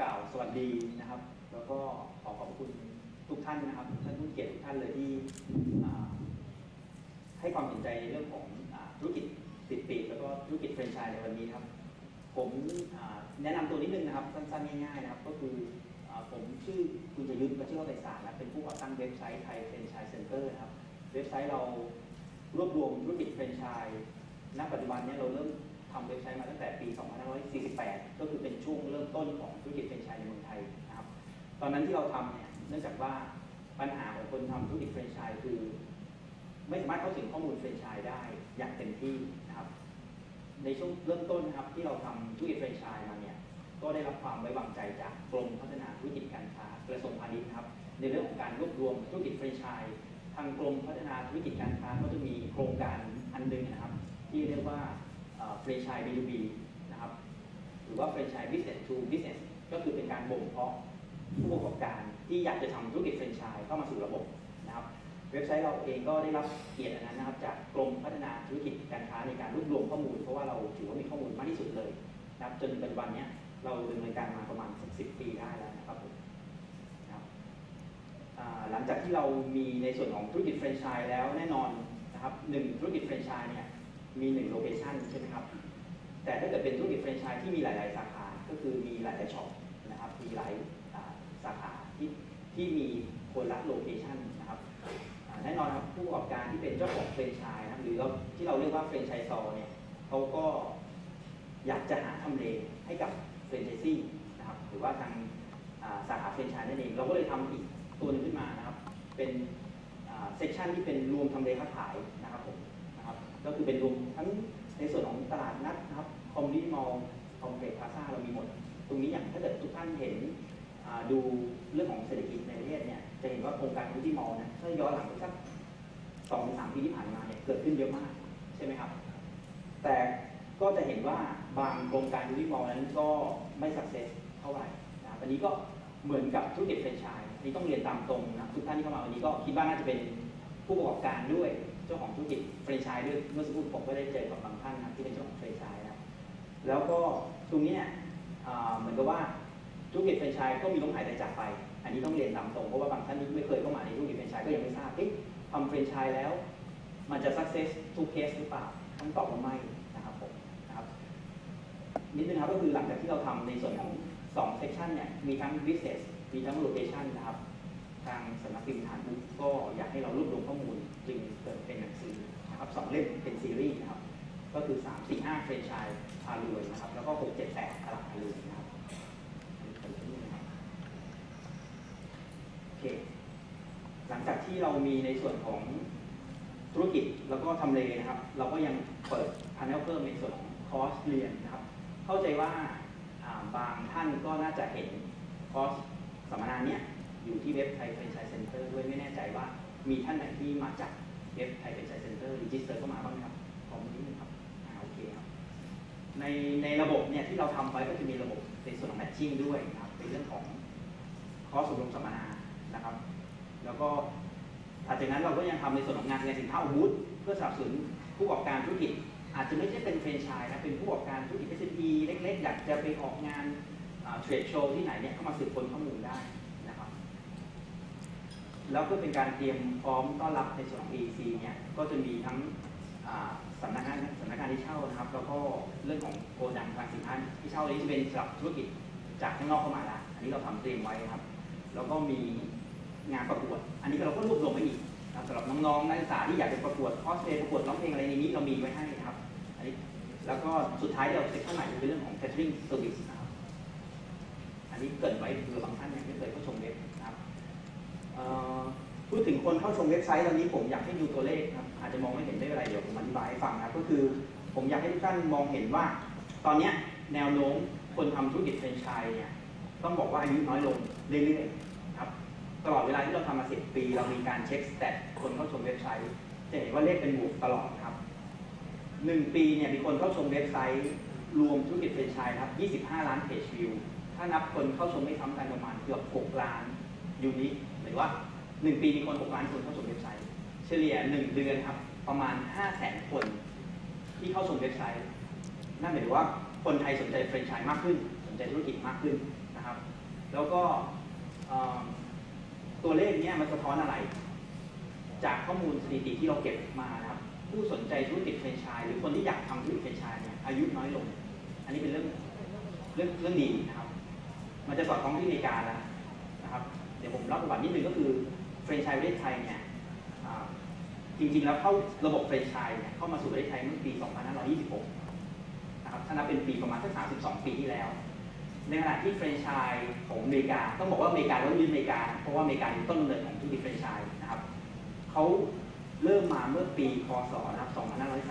กล่าวสวัสดีนะครับ แล้วก็ขอขอบคุณทุกท่านนะครับท่านผู้เกียรติทุกท่านเลยที่ให้ความสนใจในเรื่องของอธุรกิจติดปีกแล้วก็ธุรกิจแฟรนไชส์ในวันนี้ครับ ผมแนะนำตัวนิดนึงนะครับสั้นๆง่ายๆนะครับ ก็คืออผมชื่อคุณจยุทธวัชิรไพศาลนะเป็นผู้ก่อตั้งเว็บไซต์ไทยแฟรนไชส์เซ็นเตอร์นะครับ เว็บไซต์เรารวบรวมธุรกิจแฟรนไชส์ณปัจจุบันนี้เราเริ่ม ทำเว็บไซต์มาตั้งแต่ปี 2548 ก็คือเป็นช่วงเริ่มต้นของธุรกิจแฟรนไชส์ในเมืองไทยนะครับ ตอนนั้นที่เราทำเนี่ยเนื่องจากว่าปัญหาของคนทำธุรกิจแฟรนไชส์คือ ไม่สามารถเข้าถึงข้อมูลแฟรนไชส์ได้อย่างเต็มที่นะครับ ในช่วงเริ่มต้นนะครับที่เราทำธุรกิจแฟรนไชส์มาเนี่ยก็ได้รับความไว้วางใจจากกรมพัฒนาธุรกิจการค้ากระทรวงพาณิชย์ครับ ในเรื่องของการรวบรวมธุรกิจแฟรนไชส์ทางกรมพัฒนาธุรกิจการค้าก็จะมีโครงการอันหนึงนะครับ ที่เรียกว่า แฟรนไชส์ B2B นะครับหรือว่าแฟรนไชส์ business to business ก็คือเป็นการบ่มเพาะผู้ประกอบการที่อยากจะทำธุรกิจแฟรนไชส์เข้ามาสู่ระบบนะครับเว็บไซต์เราเองก็ได้รับเกียรติอันนั้นนะครับจากกรมพัฒนาธุรกิจการค้าในการรวบรวมข้อมูล เพราะว่าเราถือว่ามีข้อมูลมากที่สุดเลยนะครับจนปัจจุบันเนี้ยเราดำเนินการมาประมาณสักสิปีได้แล้วนะครับผมนะหลังจากที่เรามีในส่วนของธุรกิจแฟรนไชส์แล้วแน่นอนนะครับหนึ่งธุรกิจแฟรนไชส์เนี่ย มีหนึ่งโลเคชันใช่ไหมครับ แต่ถ้าเกิดเป็นธุรกิจแฟรนไชส์ที่มีหลาย ๆ สาขา ก็คือมีหลาย ๆ ช็อปนะครับ มีหลายสาขาที่ที่มีคนละโลเคชันนะครับแน่นอนครับผู้ประกอบการที่เป็นเจ้าของแฟรนไชส์นะครับหรือเราที่เราเรียกว่าแฟรนไชส์ซอเนี่ยเขาก็อยากจะหาทำเลให้กับแฟรนไชส์ซี่นะครับหรือว่าทางสาขาแฟรนไชส์นั่นเอง เราก็เลยทำอีกตัวนึงขึ้นมานะครับ เป็นเซกชันที่เป็นรวมทำเลค้าขายนะครับผม ก็คือเป็นรวมทั้งในส่วนของตลาดนัดนะครับคอมมิชมอลคอมเพล็กซ์พาซาเรามีหมด ตรงนี้อย่างถ้าเกิดทุกท่านเห็นดูเรื่องของเศรษฐกิจในประเทศเนี่ยจะเห็นว่าโครงการคอมมิชมอลเนี่ยถ้าย้อนหลังไปสักสองสามปีที่ผ่านมาเนี่ยเกิดขึ้นเยอะมากใช่ไหมครับ แต่ก็จะเห็นว่าบางโครงการคอมมิชมอลนั้นก็ไม่สักเซสเท่าไหร่นะครับอันนี้ก็เหมือนกับธุรกิจแฟรนไชส์อันนี้ต้องเรียนตามตรงนะทุกท่านที่เข้ามาวันนี้ก็คิดว่าน่าจะเป็นผู้ประกอบการด้วย จ้าของธุรกิจแฟรนไชส์ด้วยเมื่อสักครู่ผมก็ได้เจอกับบางท่านนะที่เป็นเจ้าของแฟรนไชส์นะแล้วก็ตรงนี้ยอ่าเหมือนกับว่าธุรกิจแฟรนไชส์ก็มีล้มหายใจจากไป อันนี้ต้องเรียนตามตรงเพราะว่าบางท่านที่ไม่เคยเข้ามาในธุรกิจแฟรนไชส์ก็ยังไม่ทราบเอ๊ะทำแฟรนไชส์แล้ว มันจะ success ทุกเคสหรือเปล่าคำตอบว่าไม่นะครับผมนะครับนิดนึงครับก็คือหลังจากที่เราทำในส่วนของ2 section เนี่ยมีทั้ง business มีทั้ง location นะครับ ทางสำนักพิมพ์ฐานดุก็อยากให้เรารวบรวมข้อมูล จึงเกิดเป็นหนังสือนะครับสองเล่มเป็นซีรีส์นะครับ ก็คือ 3 4 5เฟรนชส์พารวยนะครับ แล้วก็6 7 8ตลาดพารวยนะครับโอเคหลังจากที่เรามีในส่วนของธุรกิจแล้วก็ทำเลนะครับ เราก็ยังเปิดพาร์เนลเพิ่มในส่วนของคอร์สเรียนนะครับ เข้าใจว่าบางท่านก็น่าจะเห็นคอร์สสัมมนาเนี้ยอยู่ที่เว็บไทยแฟรนชส์เซ็นเตอร์ด้วยไม่แน่ใจว่า มีท่านไหนที่มาจากเว็บไทยแฟรนไชส์เซ็นเตอร์รีจิสเตอร์เข้ามาบ้างครับขอมือนิดนึงครับอ่าโอเคครับ ในในระบบเนี่ยที่เราทำไว้ก็จะมีระบบในส่วนของแมทชิ่งด้วยนะครับเป็นเรื่องของคอร์สอบรมสัมมนานะครับ แล้วก็ถัดจากนั้นเราก็ยังทำในส่วนของงานแสดงสินค้าอาวุธเพื่อสนับสนุนผู้ประกอบการธุรกิจ อาจจะไม่ใช่เป็นแฟรนไชส์นะเป็นผู้ประกอบการธุรกิจ SME เล็ก ๆ อยากจะไปออกงานเทรดโชว์ที่ไหนเนี่ยเข้ามาสืบค้นข้อมูลได้ แล้วก็เป็นการเตรียมพร้อมต้อนรับในส่วนของ AEC เนี่ยก็จะมีทั้งสำนักงานสำนักงานที่เช่านะครับ แล้วก็เรื่องของโกดังทางสินค้าที่เช่านี้จะเป็นสำหรับธุรกิจจากข้างนอกเข้ามาละอันนี้เราทำเตรียมไว้ครับ แล้วก็มีงานประกวด อันนี้เราก็รวบรวมไว้อีกนะครับสำหรับน้องๆนักศึกษาที่อยากจะประกวดคอสเพลย์ประกวดร้องเพลงอะไรในนี้เรามีไว้ให้ครับอันนี้แล้วก็สุดท้ายเราเซ็ตข้างใหม่จะเป็นเรื่องของ catering service นะครับอันนี้เกิดไว้เผื่อบางท่านยังไม่เคยเข้าชมเว็บนะครับเอ่อ พูดถึงคนเข้าชมเว็บไซต์ตอนนี้ผมอยากให้ดูตัวเลขครับอาจจะมองไม่เห็นไม่เป็นไรเดี๋ยวผมอธิบายให้ฟังนะครับก็คือผมอยากให้ทุกท่านมองเห็นว่า ตอนนี้แนวโน้มคนทำธุรกิจแฟรนไชส์เนี่ยต้องบอกว่าอายุน้อยลงเรื่อยๆครับตลอดเวลาที่เราทำมา10ปี เรามีการเช็คสแตทคนเข้าชมเว็บไซต์จะเห็นว่าเลขเป็นบวกตลอดครับหนึ่งปีเนี่ยมีคนเข้าชมเว็บไซต์ รวมธุรกิจแฟรนไชส์ครับ 25 ล้านเพจวิวถ้านับคนเข้าชมไม่ซ้ำกันประมาณเกือบ 6 ล้านยูนิคหรือว่า 1ปีมีคน6ล้านคนเข้าชมเว็บไซต์ เฉลี่ย1เดือนครับ ประมาณ5แสนคน ที่เข้าชมเว็บไซต์ นั่นหมายถึงว่าคนไทยสนใจแฟรนไชส์มากขึ้น สนใจธุรกิจมากขึ้นนะครับ แล้วก็ตัวเลขเนี้ยมันสะท้อนอะไร จากข้อมูลสถิติที่เราเก็บมานะครับ ผู้สนใจธุรกิจแฟรนไชส์หรือคนที่อยากทำธุรกิจแฟรนไชส์เนี่ยอายุน้อยลง อันนี้เป็นเรื่องเรื่องเรื่องดีนะครับ มันจะสอดคล้องที่อเมริกาแล้วนะครับ เดี๋ยวผมเล่าประวัตินิดนึงก็คือ แฟรนไชส์ประเทศไทยเนี่ยจริงๆ แล้วเข้าระบบแฟรนไชส์เนี่ยเข้ามาสู่ประเทศไทยเมื่อปี 2526 นะครับถ้านับเป็นปีประมาณสัก 32 ปีที่แล้ว ในขณะที่แฟรนไชส์ของอเมริกา ต้องบอกว่าอเมริกาแล้วยืนอเมริกา เพราะว่าอเมริกาเป็นต้นกำเนิดของธุรกิจแฟรนไชส์นะครับเขาเริ่มมาเมื่อปี คศ นะครับ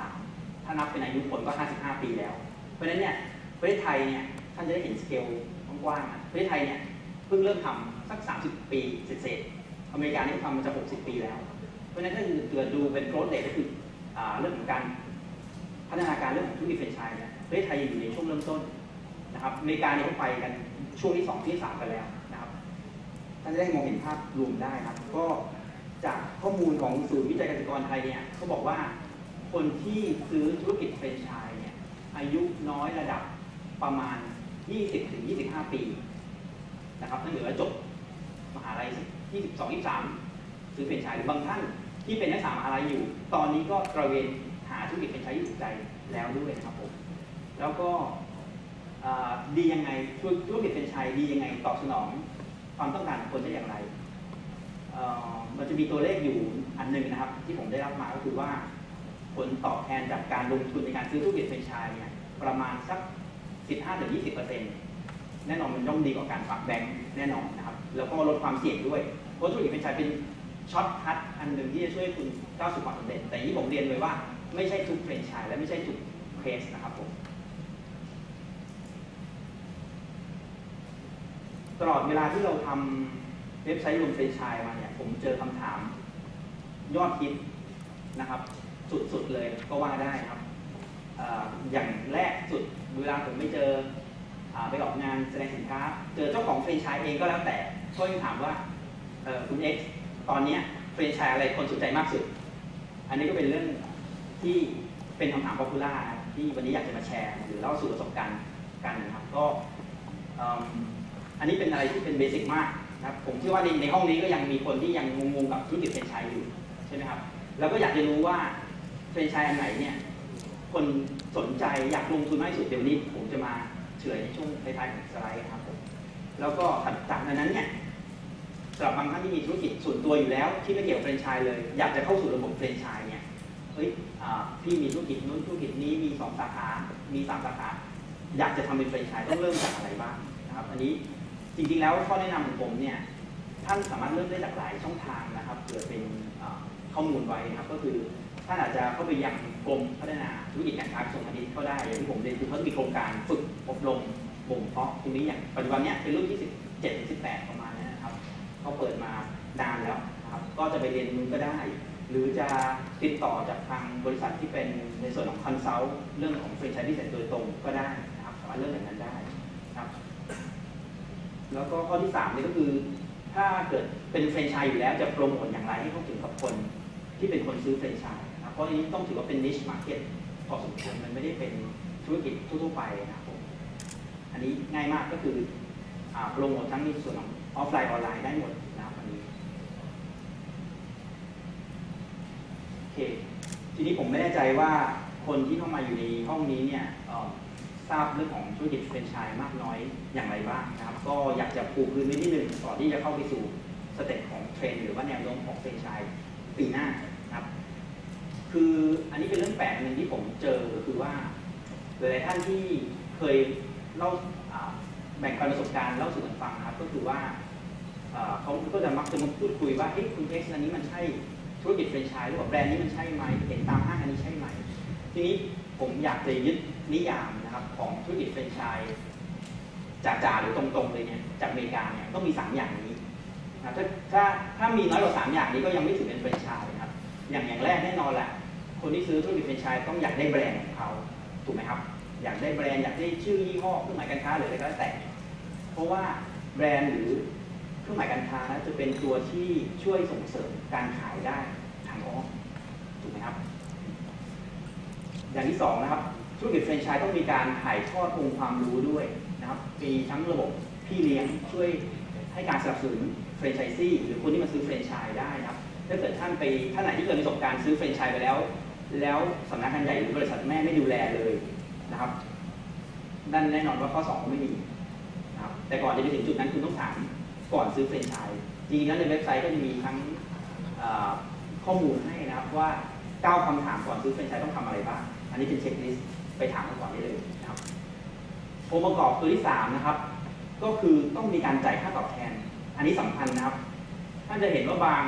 2503 ถ้านับเป็นอายุคนก็ 55 ปีแล้ว เพราะฉะนั้นเนี่ยประเทศไทยเนี่ยท่านจะได้เห็นสเกลกว้างๆนะประเทศไทยเนี่ยเพิ่งเริ่มทำสัก 30 ปีเศษๆ อเมริกานี่ทำมาจะ60 ปีแล้ว เพราะฉะนั้นถ้าเกิดดูเป็นโกรดเดทก็คือเรื่องของการพัฒนาการเรื่องของธุรกิจแฟรนไชส์เนี่ยประเทศไทยยังอยู่ในช่วงเริ่มต้นนะครับอเมริกาเนี่ยเขาไปกันช่วงที่ 2 ที่ 3 กันแล้วนะครับท่านจะได้มองเห็นภาพรวมได้ครับ ก็จากข้อมูลของศูนย์วิจัยเกษตรกรไทยเนี่ยเขาบอกว่าคนที่ซื้อธุรกิจแฟรนไชส์เนี่ยอายุน้อยระดับประมาณ 20-25 ปีนะครับนั่นหมายว่าจบมหาลัย ที่22 23ซื้อเป็นไชายหรือบางท่านที่เป็นนักศึกษามหาลัยอยู่ ตอนนี้ก็ตระเวนหาธุรกิจเป็นชายที่ถูกใจแล้วด้วยนะครับผมแล้วก็ดียังไงธุรธุรกิจเป็นชายดียังไงตอบสนองความต้องการของคนได้อย่างไรมันจะมีตัวเลขอยู่อันหนึ่งนะครับ ที่ผมได้รับมาก็คือว่า ผลตอบแทนจากการลงทุนในการซื้อธุรกิจเป็นชายเนี่ยประมาณสัก 15-20%แน่นอนมันย่อมดีกว่าการฝากแบงค์แน่นอนนะครับ แล้วก็ลดความเสี่ยงด้วย เพราะธุรกิจเป็นไชายเป็นช็อตคัทอันหนึ่งที่จะช่วยคุณก้าวสู่ความสำเร็จ แต่ที่ผมเรียนไว้ว่าไม่ใช่ทุกแฟรนไชส์และไม่ใช่ทุกเคสนะครับผมตลอดเวลาที่เราทำเว็บไซต์รวมแฟรนไชส์มาเนี่ยผมเจอคำถามยอดฮิตนะครับ สุดๆเลยก็ว่าได้ครับออย่างแรกสุดเวลาผมไม่เจออไปออกงานแสดงสินค้า เจอเจ้าของแฟรนไชส์เองก็แล้วแต่ช่วยถามว่า ออคุณ X ตอนนี้ยแฟรนไชส์อะไรคนสนใจมากสุด อันนี้ก็เป็นเรื่องที่เป็นคำถาม popular นะที่วันนี้อยากจะมาแชร์หรือเล่าสู่ประสบการณ์กันนะครับก็อันนี้เป็นอะไรที่เป็นเบสิกมากนะครับผมเชื่อว่าในในห้องนี้ก็ยังมีคนที่ยังงงๆกับธุรกิจแฟรนไชส์อยู่ใช่ไหมครับแล้วก็อยากจะรู้ว่าแฟรนไชส์อันไหนเนี่ยคนสนใจอยากลงทุนมากที่สุดเดี๋ยวนี้ผมจะมาเฉลยในช่วงท้ายๆของสไลด์ครับผมแล้วก็ถัดจากนั้นเนี่ย สำหรับบางท่านที่มีธุรกิจส่วนตัวอยู่แล้ว ที่ไม่เกี่ยวกับแฟรนไชส์เลย อยากจะเข้าสู่ระบบแฟรนไชส์เนี่ยเฮ้ยพี่มีธุรกิจนู้นธุรกิจนี้มีสองสาขา มีสามสาขา อยากจะทำเป็นแฟรนไชส์ต้องเริ่มจากอะไรบ้างนะครับ อันนี้จริงๆแล้วข้อแนะนำของผมเนี่ยท่านสามารถเริ่มได้จากหลายช่องทางนะครับเผื่อเป็นข้อมูลไว้นะครับก็คือท่านอาจจะเข้าไปยังกรมพัฒนาธุรกิจการค้าส่งพาณิชย์ก็ได้อย่างที่ผมเรียนคือเขาจะมีโครงการฝึกอบรมบ่มเพาะตรงนี้อย่างปัจจุบันเนี้ยเป็นรุ่นที่17ถึง18 เขาเปิดมานานแล้วนะครับก็จะไปเรียนรู้ก็ได้ หรือจะติดต่อจากทางบริษัทที่เป็นในส่วนของคอนซัลท์เรื่องของเฟรนไชส์ที่เสร็จโดยตรงก็ได้นะครับสามารถเริ่มอย่างนั้นได้นะครับแล้วก็ข้อที่สามนี่ก็คือถ้าเกิดเป็นแฟรนไชส์อยู่แล้วจะโปรโมทอย่างไรให้เข้าถึงกับคนที่เป็นคนซื้อแฟรนไชส์นะครับเพราะอันนี้ต้องถือว่าเป็น niche market พอสมควรมันไม่ได้เป็นธุรกิจทั่วๆไปนะครับผมอันนี้ง่ายมากก็คือโปรโมททั้งในส่วนของออฟไลน์ออนไลน์ได้หมดนะครับอันนี้โอ เค ทีนี้ผมไม่แน่ใจว่าคนที่เข้ามาอยู่ในห้องนี้เนี่ยทราบเรื่องของธุรกิจแฟรนไชส์มากน้อยอย่างไรบ้างนะครับ ก็อยากจะปูพื้นไว้นิดนึงก่อนที่จะเข้าไปสู่สเต็ปของเทรนหรือว่าแนวโน้มของแฟรนไชส์ปีหน้านะครับ คืออันนี้เป็นเรื่องแปลกหนึ่งที่ผมเจอก็คือว่าหลายๆท่านที่เคยเล่าแบ่งปันประสบการณ์เล่าสู่กันฟังนะครับ ก็คือว่าเอ่อเขาก็จะมักจะมาพูดคุยว่าเฮ้ยคุณเอ็กซ์อันนี้มันใช่ ธุรกิจแฟรนไชส์หรือว่าแบรนด์นี้มันใช่ไหมเห็นตามห้างอันนี้ใช่ไหม ทีนี้ผมอยากจะยึดนิยามนะครับของธุรกิจแฟรนไชส์จ๋าๆหรือตรงๆเลยเนี่ยจากอเมริกาเนี่ยต้องมีสามอย่างนี้นะครับถ้าถ้าถ้ามีน้อยกว่าสามอย่างนี้ก็ยังไม่ถือเป็นแฟรนไชส์นะครับอย่างอย่างแรกแน่นอนแหละคนที่ซื้อธุรกิจแฟรนไชส์ต้องอยากได้แบรนด์ของเขาถูกไหมครับ อยากได้แบรนด์อยากได้ชื่อยี่ห้อเครื่องหมายการค้าหรืออะไรก็แล้วแต่ เพราะว่าแบรนด์หรือ รื่องหมายการค้านะจะเป็นตัวที่ช่วยส่งเสริมการขายได้ทางอ้อมถูกไหมครับ อย่างที่สองนะครับธุรกิจแฟรนไชส์ต้องมีการถ่ายทอดองค์ความรู้ด้วยนะครับมีทั้งระบบพี่เลี้ยงช่วยให้การสนับสนุนแฟรนไชส์ซี่หรือคนที่มาซื้อแฟรนไชส์ได้นะครับถ้าเกิดท่านไปท่านไหนที่เคยมีประสบการณ์ซื้อแฟรนไชส์ไปแล้ว แล้วสำนักงานใหญ่หรือบริษัทแม่ไม่ดูแลเลยนะครับนั่นแน่นอนว่าข้อสองก็ไม่มีนะครับแต่ก่อนจะไปถึงจุดนั้นคุณต้องถาม ก่อนซื้อแฟรนไชส์จริงๆแล้วในเว็บไซต์ก็จะมีทั้งข้อมูลให้นะครับว่าเก้าคำถามก่อนซื้อแฟรนไชส์ต้องทำอะไรบ้าง อันนี้เป็นเช็คลิสต์ไปถามกันก่อนได้เลยนะครับองค์ประกอบตัวที่สามนะครับ ก็คือต้องมีการจ่ายค่าตอบแทน อันนี้สำคัญนะครับ ท่านจะเห็นว่าบาง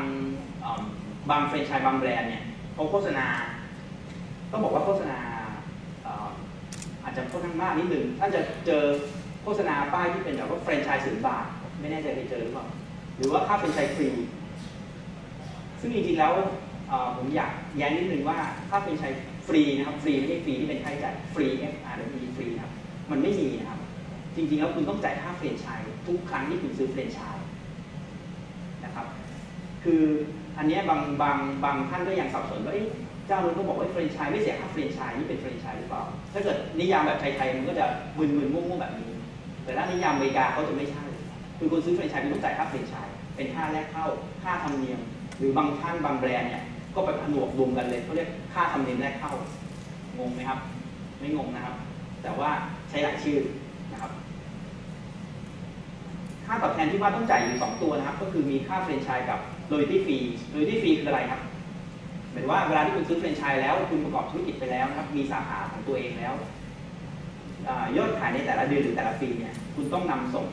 บางแฟรนไชส์บางแบรนด์เนี่ยเขาโฆษณา ต้องบอกว่าโฆษณาอาจจะค่อนข้างมากนิดนึงท่านจะเจอโฆษณาป้ายที่เป็นแบบว่าแฟรนไชส์ศูนย์บาท ไม่แน่ใจเคยเจอหรือเปล่าหรือว่าค่าแฟรนไชส์ฟรีซึ่งจริงๆแล้วผมอยากแย้งนิดนึงว่าค่าแฟรนไชส์ฟรีนะครับฟรีไม่ใช่ฟรีที่เป็นค่าใช้จ่ายฟรี F R W E ฟรีครับมันไม่มีนะครับ จริงๆแล้วคุณต้องจ่ายค่าแฟรนไชส์ทุกครั้งที่คุณซื้อแฟรนไชส์นะครับ คืออันนี้บางบางบางท่านก็ยังสับสนว่าเจ้านู้นก็บอกว่าแฟรนไชส์ไม่เสียค่าแฟรนไชส์นี่เป็นแฟรนไชส์หรือเปล่า ถ้าเกิดนิยามแบบไทยๆมันก็จะมึนๆมั่วๆแบบนี้ แต่ถ้านิยามอเมริกาเขาจะไม่ใช่ คือคนซื้อแฟรนไชส์คุณต้องจ่ายค่าแฟรนไชส์เป็นค่าแรกเข้าค่าธรรมเนียม หรือบางท่านบางแบรนด์เนี่ยก็ไปผนวกรวมกันเลยเขาเรียกค่าธรรมเนียมแรกเข้างงไหมครับ ไม่งงนะครับ แต่ว่าใช้หลายชื่อนะครับ ค่าตอบแทนที่ว่าต้องจ่ายอยู่สองตัวนะครับ ก็คือมีค่าแฟรนไชส์กับ loyalty fee loyalty fee คืออะไรครับหมายว่าเวลาที่คุณซื้อแฟรนไชส์แล้วคุณประกอบธุรกิจไปแล้วนะครับ มีสาขาของตัวเองแล้วอยอดขายในแต่ละเดือนหรือแต่ละปีเนี่ยคุณต้องนำส่ง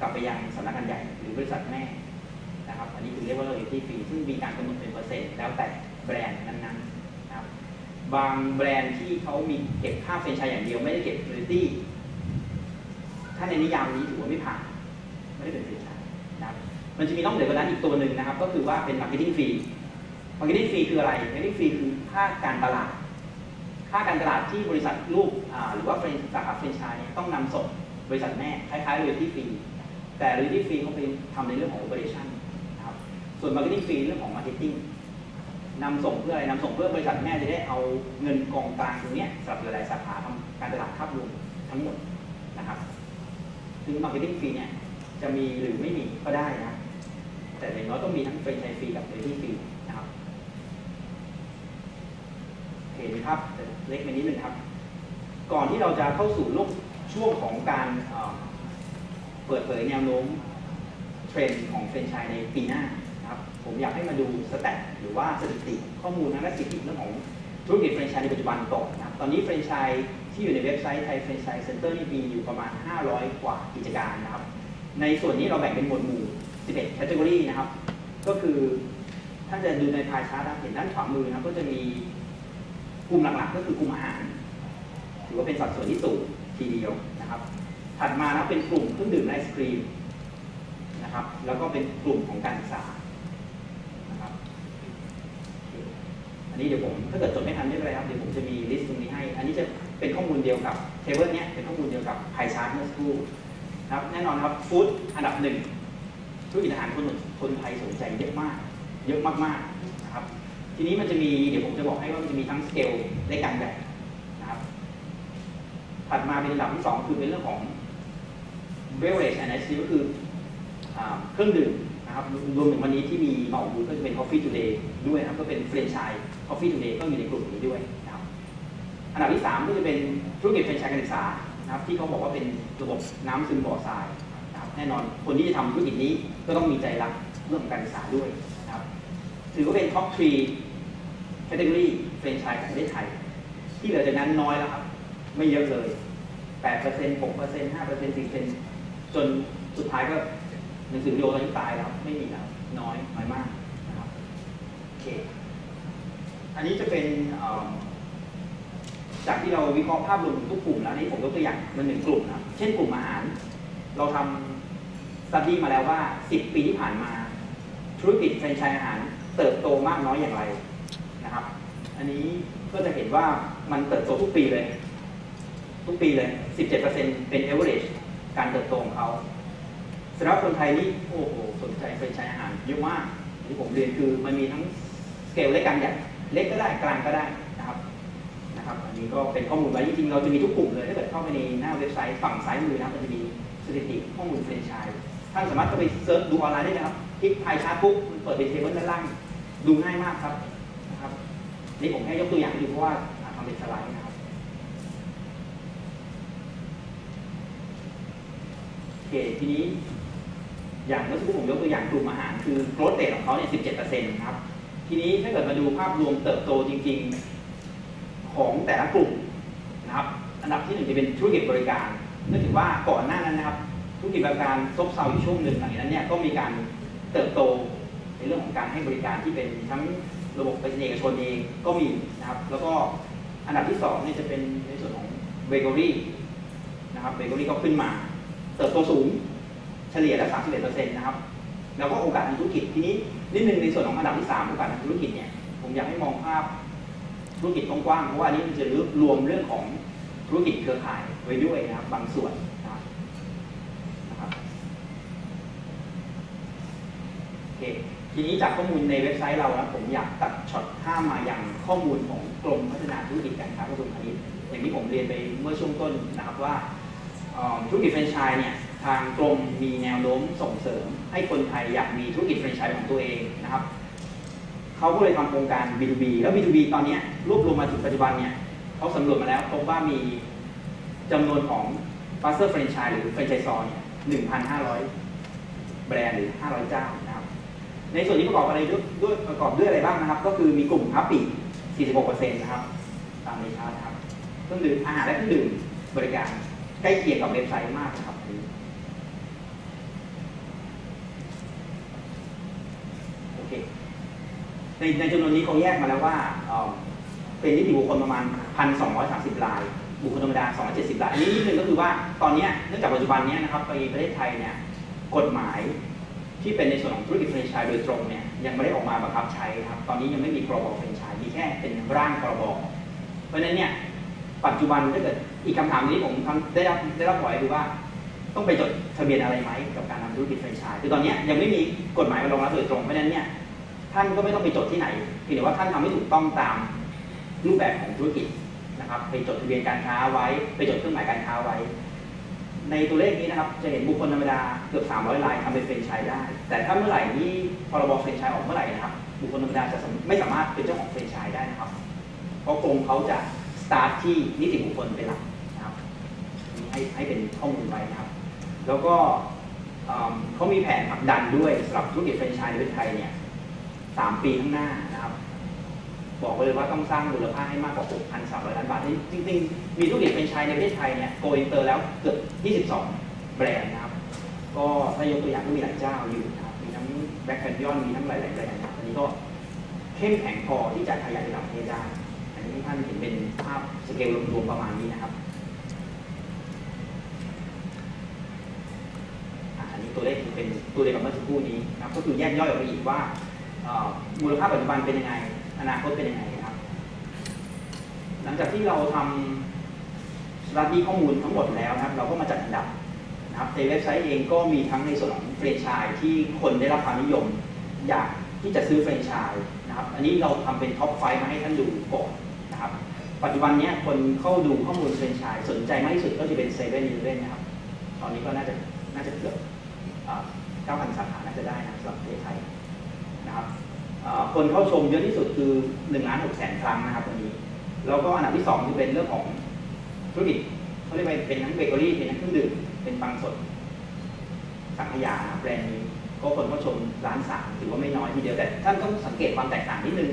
กลับไปยังสำนักงานใหญ่หรือบริษัทแม่นะครับ อันนี้คือเรียกว่า loyalty fee ซึ่งมีการกำหนดเป็นเปอร์เซ็นต์แล้วแต่แบรนด์นั้นๆนะครับ บางแบรนด์ที่เขามีเก็บค่าแฟรนไชส์อย่างเดียวไม่ได้เก็บ loyalty ถ้าในนิยามนี้ถือว่าไม่ผ่านไม่ได้เป็นฟรีไชส์นะครับมันจะมีนอกเหนือกว่านั้นอีกตัวหนึ่งนะครับ ก็คือว่าเป็น marketing fee marketing fee คืออะไร marketing fee คือค่าการตลาด ค่าการตลาดที่บริษัทลูกหรือว่าสาขาเฟรนไชส์เนี่ยต้องนำส่งบริษัทแม่คล้ายๆ royalty fee แต่ royalty fee เขาไปทำในเรื่องของ operation นะครับ ส่วน marketing free เรื่องของ marketing นำส่งเพื่ออะไรนำส่งเพื่อบริษัทแม่จะได้เอาเงินกองกลางตรงนี้สำหรับหลายๆสาขาทำการตลาดภาพรวมทั้งหมดนะครับซึ่ง marketing free เนี่ยจะมีหรือไม่มีก็ได้นะ แต่อย่างน้อยต้องมีทั้งเฟรนไชส์ฟรีกับเ o ย a ี t y ฟรีนะครับเห็นครับเล็กไปนิดนึงครับ ก่อนที่เราจะเข้าสู่โลกช่วงของการ เปิดเผยแนวโน้มเทรนด์ของเฟรนไชส์ในปีหน้านะครับผมอยากให้มาดูสแตทหรือว่าสถิติข้อมูลทางด้านสถิติเรื่องของธุรกิจแฟรนไชส์ในปัจจุบันก่อนนะครับตอนนี้แฟรนไชส์ที่อยู่ในเว็บไซต์ไทยแฟรนไชส์เซ็นเตอร์นี่มีอยู่ประมาณ 500 กว่ากิจการนะครับ ในส่วนนี้เราแบ่งเป็นหมวดหมู่ 11 category นะครับ ก็คือท่านจะดูในพายชาร์ตเห็นด้านขวามือนะก็จะมีกลุ่มหลักๆ ก็คือกลุ่มอาหารถือว่าเป็นสัดส่วนที่สูงทีเดียวนะครับ ถัดมานะเป็นกลุ่มเครื่องดื่มไอศครีมนะครับ แล้วก็เป็นกลุ่มของการศึกษานะครับอันนี้เดี๋ยวผมถ้าเกิดจดไม่ทันไม่เป็นไรครับเดี๋ยวผมจะมีลิสต์ตรงนี้ให้ อันนี้จะเป็นข้อมูลเดียวกับเทเบิลเนี้ยเป็นข้อมูลเดียวกับพายชาร์ตเมื่อสักครู่นะครับแน่นอนครับฟู้ดอันดับหนึ่งธุรกิจอาหารคนคนไทยสนใจเยอะมาก เยอะมากๆนะครับ ทีนี้มันจะมีเดี๋ยวผมจะบอกให้ว่ามันจะมีทั้งสเกลเล็กลางใหญ่นะครับถัดมาเป็นอันดับที่สองคือเป็นเรื่องของ beverage and ice ก็คืออเครื่องดื่มนะครับรวมถึงวันนี้ที่มีมาออกบูธก็จะเป็น coffee today ด้วยนะครับก็เป็นเฟรนช์ชาย coffee today ก็อยู่ในกลุ่มนี้ด้วยนะครับอันดับที่ 3 ก็จะเป็นธุรกิจแฟรนไชส์การศึกษานะครับที่เขาบอกว่าเป็นระบบน้ำซึมบ่อทรายนะครับแน่นอนคนที่จะทำธุรกิจนี้ก็ต้องมีใจรักเรื่องการศึกษาด้วยนะครับถือว่าเป็นท็อปทรีแคตตาล็อแฟรนไชส์ของประเทศไทย ที่เหลือจากนั้นน้อยแล้วครับไม่เยอะเลย8% 6% 5% 10% จนสุดท้ายก็หนังสือวิดีโอตอนนี้ตายแล้ว ไม่มีแล้ว น้อยน้อยมากนะครับโอเคอันนี้จะเป็นจากที่เราวิเคราะห์ภาพรวมทุกกลุ่มแล้วนี่ผมยกตัวอย่างมันหนึ่งกลุ่มนะครับเช่นกลุ่มอาหาร เราทำสตัดดี้มาแล้วว่า 10 ปีที่ผ่านมา ธุรกิจแฟรนไชส์อาหาร เติบโตมากน้อยอย่างไรนะครับ อันนี้ก็จะเห็นว่ามันเติบโตทุกปีเลย ทุกปีเลย 17%เป็น average การเติบโตของเขาสำหรับคนไทยนี่โอ้โหสนใจแฟรนชส์อาหารเยอะมากที่ผมเรียนคือมันมีทั้งสเกลเล็กกลางใหญ่เล็กก็ได้กลางก็ได้นะครับนะครับ อันนี้ก็เป็นข้อมูลไว้จริงๆเราจะมีทุกกลุ่มเลยถ้าเกิดเข้าไปในหน้าเว็บไซต์ฝั่งซ้ายมือนะครับมันจะมีสถิติข้อมูลแฟรนชส์ท่านสามารถเข้าไปเซิร์ชดูออนไลน์ได้นะครับคลิกไพชาร์ตปุ๊บมันเปิดเป็นเทเบิลด้านล่างดูง่ายมากครับนะครับนี่ผมแค่ยกตัวอย่างให้ดูเพราะว่าทำเป็นสไลด์นะครับ โอ เคทีนี้ อย่างเมื่อสักครู่ผมยกตัวอย่างกลุ่มอาหาร คือโกรธเ a ของเขาเนี่ย17%ครับ ทีนี้ถ้าเกิดมาดูภาพรวมเติบโตจริง ๆของแต่ละกลุ่มนะครับ อันดับที่หนึ่งจะเป็นธุรกิจบริการเนื่องจากว่าก่อนหน้านั้นนะครับ ธุรกิจบริการซบเซาอยู่ช่วงหนึ่งหลังจากนั้นเนี่ยก็มีการเติบโตในเรื่องของการให้บริการที่เป็นทั้งระบบเป็นเอกชนเองก็มีนะครับ แล้วก็อันดับที่สองเนี่ยจะเป็นในส่วนของเบเกอรี่นะครับเบเกอรี่ก็ขึ้นมา เติบโตสูงเฉลี่ยแล้ว31%นะครับ แล้วก็โอกาสทางธุรกิจทีนี้นิดนึงในส่วนของอันดับที่ 3 โอกาสทางธุรกิจเนี่ยผมอยากให้มองภาพธุรกิจกว้างๆเพราะว่าอันนี้มันจะรวมเรื่องของธุรกิจเครือข่ายไว้ด้วยนะครับ บางส่วนนะครับโอเคทีนี้จากข้อมูลในเว็บไซต์เรานะผมอยากตัดช็อตข้ามมาอย่างข้อมูลของกรมพัฒนาธุรกิจการค้ากระทรวงพาณิชย์อย่างที่ผมเรียนไปเมื่อช่วงต้นนะครับว่า ธุรกิจแฟรนไชส์เนี่ยทางกรมมีแนวโน้มส่งเสริม ให้คนไทยอยากมีธุรกิจแฟรนไชส์ของตัวเองนะครับเขาก็เลยทำโครงการ B2B แล้ว B2B ตอนนี้รวบรวมมาถึงปัจจุบันเนี่ยเขาสำรวจมาแล้วพบว่ามีจำนวนของ f a s t e r Franchise หรือ Franchisor เนี่ย1,500 แบรนด์หรือ 500 เจ้านะครับ ในส่วนนี้ประกอบอะไรด้วยด้วยประกอบด้วยอะไรบ้างนะครับ ก็คือมีกลุ่มค้าปลีก46%นะครับ ตามในชาร์ตนะครับเครื่องดื่มอาหารและเครื่องดื่มบริการ ใกล้เคียงกับเว็บไซต์มากครับโอเคในในจำนวนนี้เขาแยกมาแล้วว่าเอ่อเป็นนิติบุคคลประมาณ 1,230 ราย บุคคลธรรมดา 270 ราย อันนี้นิดนึงก็คือว่าตอนนี้เนื่องจากปัจจุบันนี้นะครับในประเทศไทยเนี่ยกฎหมายที่เป็นในส่วนของธุรกิจแฟรนไชส์โดยตรงเนี่ยยังไม่ได้ออกมาบังคับใช้ครับ ตอนนี้ยังไม่มีพรบแฟรนไชส์มีแค่เป็นร่างพรบเพราะฉะนั้นเนี่ย ปัจจุบันถ้าเกิดอีกคำถามนี้ผมได้รับได้รับบ่อยคือว่า ต้องไปจดทะเบียนอะไรไหมกับการทำธุรกิจแฟรนไชส์คือตอนนี้ยังไม่มีกฎหมายมารองรับโดยตรงเพราะฉะนั้นเนี่ยท่านก็ไม่ต้องไปจดที่ไหนเพียงแต่ว่าท่านทำให้ถูกต้องตามรูปแบบของธุรกิจนะครับไปจดทะเบียนการค้าไว้ ไปจดเครื่องหมายการค้าไว้ ในตัวเลขนี้นะครับจะเห็นบุคคลธรรมดาเกือบ 300 รายทำเป็นแฟรนไชส์ได้ แต่ถ้าเมื่อไหร่ที่พรบแฟรนไชส์ออกเมื่อไหร่นะครับบุคคลธรรมดาจะไม่สามารถเป็นเจ้าของแฟรนไชส์ได้นะครับ เพราะกรมเขาจะ ตาร์ทที่นิติบุคคลเป็นหลักนะครับให้ให้เป็นข้อมูลไว้นะครับ แล้วก็เขามีแผนผลักดันด้วยสำหรับธุรกิจแฟรนไชส์ในประเทศไทยเนี่ยสามปีข้างหน้านะครับ บอกไว้เลยว่าต้องสร้างมูลค่าให้มากกว่า 6,300 ล้านบาท จริงๆ มีธุรกิจแฟรนไชส์ในประเทศไทยเนี่ยโกอินเตอร์แล้วเกือบ 22 แบรนด์นะครับ ก็ถ้ายกตัวอย่างก็มีหลายเจ้าอยู่นะครับ มีทั้งแบ็คแคนยอนมีทั้งหลายๆแบรนด์นะครับอันนี้ก็เข้มแข็งพอที่จะขยายระดับประเทศได้ ที่ท่านเห็นเป็นภาพสเกลรวมๆประมาณนี้นะครับอันนี้ตัวเลขเป็นตัวเลขกับเมื่อสักครู่นี้นะครับ ก็คือแยกย่อยออกไปอีกว่ามูลค่าปัจจุบันเป็นยังไง อนาคตเป็นยังไงนะครับ หลังจากที่เราทำสถานีข้อมูลทั้งหมดแล้วนะครับ เราก็มาจัดอันดับนะครับในเว็บไซต์เองก็มีทั้งในส่วนของเฟรนไชส์ที่คนได้รับความนิยม อยากที่จะซื้อเฟรนไชส์นะครับ อันนี้เราทำเป็นท็อปไฟมาให้ท่านดูก่อน ปัจจุบันนี้คนเข้าดูข้อมูลเฟรนชส์สนใจมากที่สุดก็จะเป็นเซเว่นอีเลเว่นนะครับ ตอนนี้ก็น่าจะน่าจะเกือบ9,000 สาขาน่าจะได้นะสำหรับประเทศไทยนะครับคนเข้าชมเยอะที่สุดคือ1ล้าน6แสนครั้งนะครับวันนี้ แล้วก็อันดับที่2คือเป็นเรื่องของธุรกิจเขาเรียกว่าเป็นทั้งเบเกอรี่เป็นทั้งเครื่องดื่มเป็นปังสดสังขยาแบรนด์นี้ก็คนเข้าชมล้านสามถือว่าไม่น้อยทีเดียวแต่ท่านต้องสังเกตความแตกต่างนิดนึง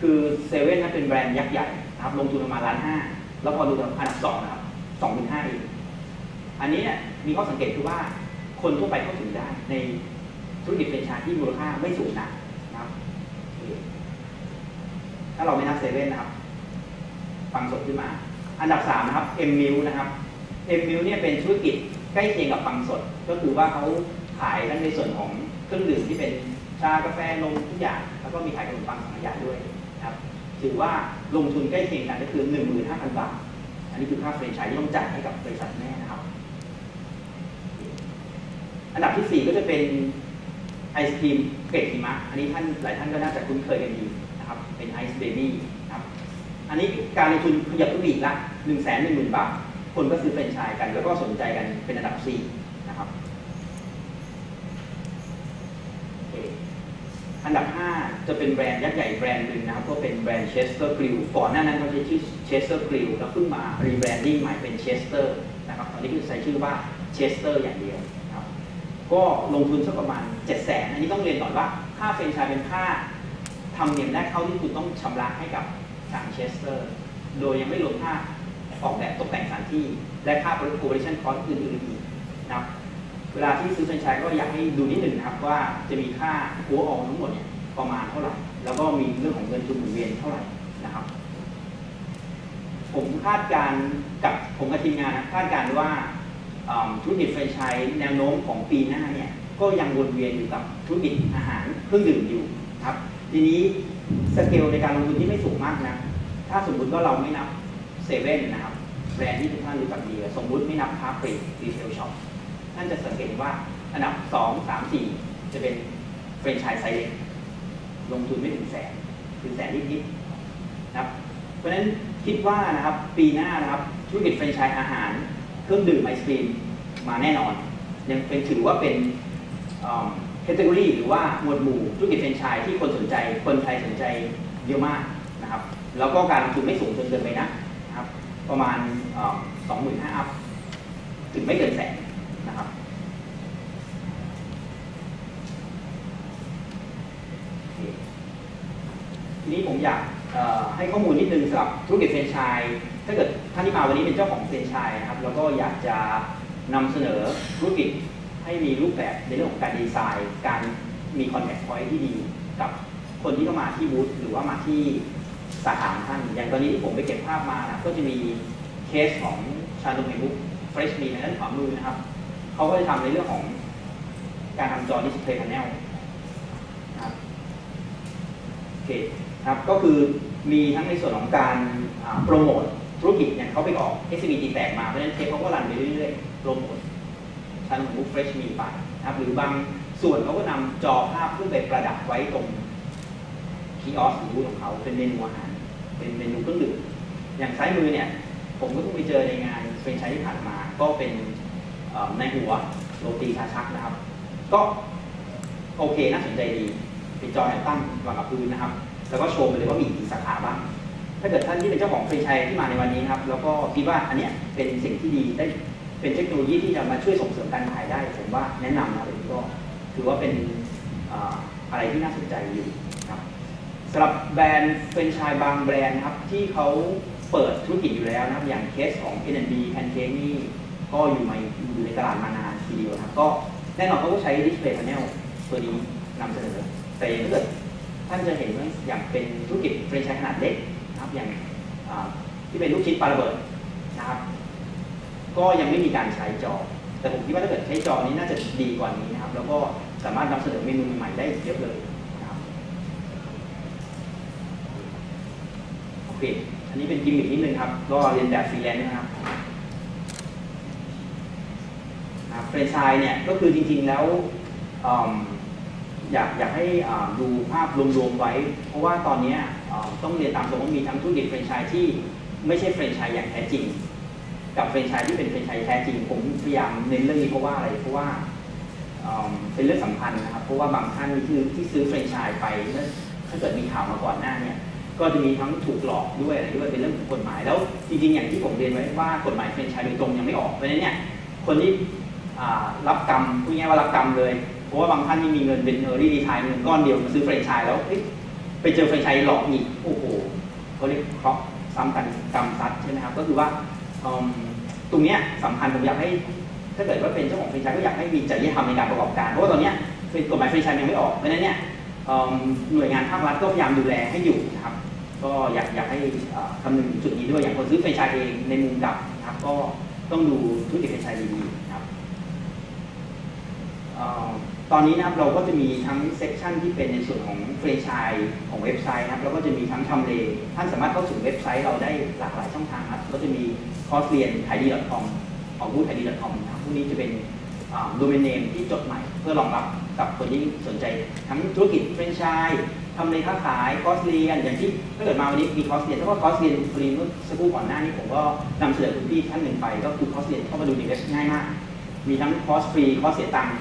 คือเซเว่นนั้นเป็นแบรนด์ยักษ์ใหญ่ นะครับลงทุนประมาณล้านห้าแล้วพอดูอันดับสองนะครับสองถึงห้าเองอันนี้เนี่ยมีข้อสังเกตคือว่าคนทั่วไปเข้าถึงได้ในธุรกิจเป็นชาที่มูลค่าไม่สูงนักนะครับถ้าเราไม่นับเซเว่นนะครับฟังสดขึ้นมา อันดับสามนะครับเอ็มมิลนะครับเอ็มมิลเนี่ยเป็นธุรกิจใกล้เคียงกับฟังสด ก็คือว่าเขาขายทั้งในส่วนของเครื่องดื่มที่เป็นชากาแฟนมทุกอย่าง แล้วก็มีขายขนมปังสังขยาด้วย ถือว่าลงทุนใกล้เคียงกันก็คือ 15,000 บาท อันนี้คือค่าเฟรนไชส์ที่ต้องจ่ายให้กับบริษัทแม่นะครับ อันดับที่ 4 ก็จะเป็นไอศครีมเกรดหิมะ อันนี้ท่านหลายท่านก็น่าจะคุ้นเคยกันดีนะครับ เป็นไอซ์เบบี้นะครับ อันนี้การลงทุนขยับขึ้นอีกละ1 1 0 0 0 0 บาท คนก็ซื้อเฟรนไชส์กัน แล้วก็สนใจกันเป็นอันดับ 4 นะครับโอเค อันดับ 5 จะเป็นแบรนด์ยักษ์ใหญ่แบรนด์หนึ่งนะครับ ก็เป็นแบรนด์เชสเตอร์กริลก่อนหน้านั้นเขาใช้ชื่อเชสเตอร์กริลแล้วเพิ่งมารีแบรนดิ้งใหม่เป็นเชสเตอร์นะครับตอนนี้คือใช้ชื่อว่าเชสเตอร์อย่างเดียวนะครับก็ลงทุนสักประมาณ 7 0 0 0 0นอันนี้ต้องเรียนก่อนว่าค่าเฟรนไชส์เป็นค่าทำเนียมแรกเข้าที่คุณต้องชำระให้กับทางเชสเตอร์โดยยังไม่รวมค่าออกแบบตกแต่งสถานที่ และค่า operation cost อื่นๆอีกนะครับ วลาที่ซื้อแฟรนไชส์ก็อยากให้ดูนิดหนึ่งนะครับว่าจะมีค่าหัวออกทั้งหมดเนี่ยประมาณเท่าไหร่ แล้วก็มีเรื่องของเงินทุนหมุนเวียนเท่าไหร่นะครับ ผมคาดการกับผมกับทีมงานคาดการว่าอ่าธุรกิจแฟรนไชส์แนวโน้มของปีหน้าเนี่ยก็ยังวนเวียนอยู่กับธุรกิจอาหารเครื่องดื่มอยู่ครับ ทีนี้สเกลในการลงทุนที่ไม่สูงมากนะถ้าสมมุติว่าเราไม่นับเซเว่นนะครับแบรนด์ที่ทุกท่านรู้จักดีสมมุติไม่นับค้าปลีกรีเทลช็อป ท่านจะสังเกตว่าอันดับ 2 3 4 จะเป็นแฟรนไชส์ไซเล็กลงทุนไม่ถึงแสนถึงแสนนิดๆนะครับเพราะฉะนั้นคิดว่านะครับปีหน้านะครับธุรกิจแฟรนไชส์อาหาร เครื่องดื่มไอศครีมมาแน่นอน ยังเป็นถือว่าเป็นแคตตากรีหรือว่าหมวดหมู่ธุรกิจแฟรนไชส์ที่คนสนใจ คนไทยสนใจเยอะมากนะครับ แล้วก็การลงทุนไม่สูงจนเกินไปนะนะครับ ประมาณสองหมื่นห้าอัพถึงไม่เกินแสน ทีนี้ผมอยากให้ข้อมูลนิดนึงสำหรับธุรกิจแฟรนไชส์ถ้าเกิดท่านที่มาวันนี้เป็นเจ้าของแฟรนไชส์นะครับแล้วก็อยากจะนำเสนอธุรกิจให้มีรูปแบบในเรื่องของการดีไซน์ การมีคอนแทคพอยท์ที่ดีกับคนที่เข้ามาที่บูธหรือว่ามาที่สาขาท่าน อย่างตอนนี้ที่ผมไปเก็บภาพมานะก็จะมีเคสของชาโนเมบุกเฟรชมีในด้านขวามือนะครับ เขาก็จะทำในเรื่องของการทำจอดิสเพลย์แพนเนลนะครับโอเคครับก็คือมีทั้งในส่วนของการโปรโมทธุรกิจเนี่ยเขาไปออก SME ตีแตกมาเพราะฉะนั้นเทปเขาก็รันไปเรื่อยๆโปรโมทชั้นของบุ๊กเฟรชมีไปนะครับหรือบางส่วนเขาก็นำจอภาพขึ้นไปประดับไว้ตรงคีออสหรือบูธของเขาเป็นเมนูอาหารเป็นเมนูเครื่องดื่มอย่างซ้ายมือเนี่ย ผมก็เพิ่งไปเจอในงานเฟรนชส์ที่ผ่านมา ก็เป็น ในหัวโรตีชาชักนะครับ ก็โอเคน่าสนใจดีเป็นจอแนตั้งวางกับพื้นนะครับ แล้วก็โชว์ไปเลยว่ามีกี่สาขาบ้าง ถ้าเกิดท่านที่เป็นเจ้าของแฟรนไชส์ที่มาในวันนี้นะครับ แล้วก็คิดว่าอันเนี้ยเป็นสิ่งที่ดีได้เป็นเทคโนโลยีที่จะมาช่วยส่งเสริมการขายได้ ผมว่าแนะนำนะผมก็ถือว่าเป็นอะไรที่น่าสนใจอยู่นะครับสำหรับแบรนด์แฟรนไชส์บางแบรนด์นะครับที่เขาเปิดธุรกิจอยู่แล้วนะครับ อย่างเคสของ N&B Pancake นี่ ก็อยู่ในอยู่ในตลาดมานานทีเดียวนะครับก็แน่นอนเขาก็ใช้ดิสเพลย์พาเนลตัวนี้นำเสนอ แต่ถ้าเกิดท่านจะเห็นว่าอย่างเป็นธุรกิจแฟรนไชส์ขนาดเล็กนะครับอย่างที่เป็นลูกชิ้นปลาระเบิดนะครับ ก็ยังไม่มีการใช้จอ แต่ผมคิดว่าถ้าเกิดใช้จอนี้น่าจะดีกว่านี้นะครับ แล้วก็สามารถนำเสนอเมนูใหม่ได้เยอะเลยนะครับโอเคอันนี้เป็นกิมมิคนิดนึงครับ ก็เรียนแบบฟรีแลนซ์นะครับ นะครับแฟรนไชส์เนี่ยก็คือจริงๆแล้วอยากอยากให้ดูภาพรวมๆไว้ เพราะว่าตอนนี้ต้องเรียนตามตรงว่ามีทั้งธุรกิจแฟรนไชส์ที่ไม่ใช่แฟรนไชส์อย่างแท้จริง กับแฟรนไชส์ที่เป็นแฟรนไชส์แท้จริงผมพยายามเน้นเรื่องนี้เพราะว่าอะไรเพราะว่าเป็นเรื่องสำคัญนะครับ เพราะว่าบางท่านที่ที่ซื้อแฟรนไชส์ไปถ้าเกิดมีข่าวมาก่อนหน้าเนี่ยก็จะมีทั้งถูกหลอกด้วยอะไรด้วยเป็นเรื่องของกฎหมายแล้วจริงๆอย่างที่ผมเรียนไว้ว่ากฎหมายแฟรนไชส์โดยตรงยังไม่ออกเพราะฉะนั้นเนี่ยคนที่ รับกรรมพูดง่ายว่ารับกรรมเลย เพราะว่าบางท่านที่มีเงินเป็นเออร์ลี่ดีทายเงินก้อนเดียวมาซื้อแฟรนชส์แล้วไปเจอแฟรนชส์หลอกอีกโอ้โหเขาเรียกเคราะห์ซ้ำกันกรรมซัดใช่ไหมครับ ก็คือว่าตรงเนี้ยสำคัญผมอยากให้ ถ้าเกิดว่าเป็นเจ้าของแฟรนชส์ก็อยากให้มีจริยธรรมในการประกอบการเพราะว่าตอนเนี้ยกฎหมายแฟรนชส์ยังไม่ออกเพราะฉะนั้นเนี่ยหน่วยงานภาครัฐก็พยายามดูแลให้อยู่นะครับ ก็อยากอยากให้คำนึงถึงจุดนี้ด้วยอย่างคนซื้อแฟรนชส์เองในมุมกลับนะครับก็ต้องดูธุรกิจแฟรนชส์ดีๆ ตอนนี้นะครับเราก็จะมีทั้งเซกชันที่เป็นในส่วนของแฟรนไชส์ของเว็บไซต์นะครับแล้วก็จะมีทั้งทำเลท่านสามารถเข้าถึงเว็บไซต์เราได้หลากหลายช่องทางครับก็จะมีคอร์สเรียน t h a i d c o m ของบูธ t h a i d c o m นะครับพวกนี้จะเป็นโดเมนเนมที่จดใหม่ เพื่อรองรับกับคนที่สนใจทั้งธุรกิจแฟรนไชส์ทำเลค้าขายคอร์สเรียนอย่างที่ถ้าเกิดมาวันนี้มีคอร์สเรียนแล้วก็คอร์สเรียนฟรีเมื่อสักครู่ก่อนหน้านี้ผมก็นำเสนอคุณพี่ท่านหนึ่งไป ก็คือคอร์สเรียนเข้ามาดูในเว็บง่ายมากมีทั้งคอร์สฟรีคอร์สเสียตังค์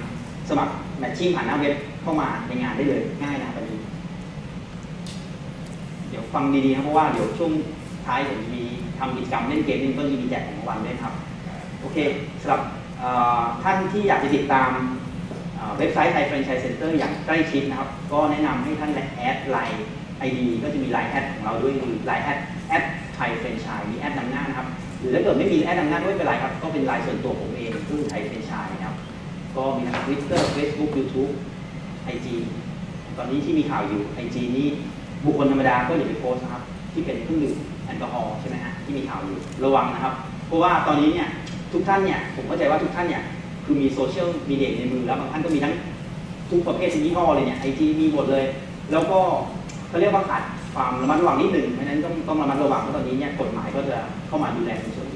สมัครแมทชิ่งผ่านหน้าเว็บเข้ามาในงานได้เลยง่ายนะครับวันนี้เดี๋ยวฟังดีๆนะเพราะว่าเดี๋ยวช่วงท้ายผมจะมีทำกิจกรรมเล่นเกมนึงก็จะมีแจกของรางวัลด้วยครับ โอเคสำหรับท่านที่อยากจะติดตามเว็บไซต์ไทยแฟรนไชส์เซ็นเตอร์อย่างใกล้ชิดนะครับ ก็แนะนำให้ท่านแอดไลน์ไอดีก็จะมีไลน์แอดของเราด้วยคือไลน์แอดแอดไทยแฟรนไชส์มีแอดนำหน้านะครับ หรือถ้าเกิดไม่มีแอดนำหน้าด้วยไม่เป็นไรครับ ก็เป็นไลน์ส่วนตัวผมเองคือไทยแฟรนไชส์นะครับ ก็มีทั้งทวิตเตอร์เฟซบุ๊กยูทูบไอจีตอนนี้ที่มีข่าวอยู่ไอจีนี่บุคคลธรรมดาก็อย่าไปโพสนะครับ ที่เป็นเครื่องดื่มแอลกอฮอล์ใช่ไหมฮะที่มีข่าวอยู่ระวังนะครับ เพราะว่าตอนนี้เนี่ยทุกท่านเนี่ยผมเข้าใจว่าทุกท่านเนี่ยคือมีโซเชียลมีเดียในมือแล้วบางท่านก็มีทั้งทุกประเภทยี่ห้อเลยเนี่ยไอจีมีหมดเลย แล้วก็เขาเรียกว่าขาดความระมัดระวังนิดหนึ่งเพราะฉะนั้นต้องต้องระมัดระวังเพราะตอนนี้เนี่ยกฎหมายก็จะเข้ามาดูแลในส่วน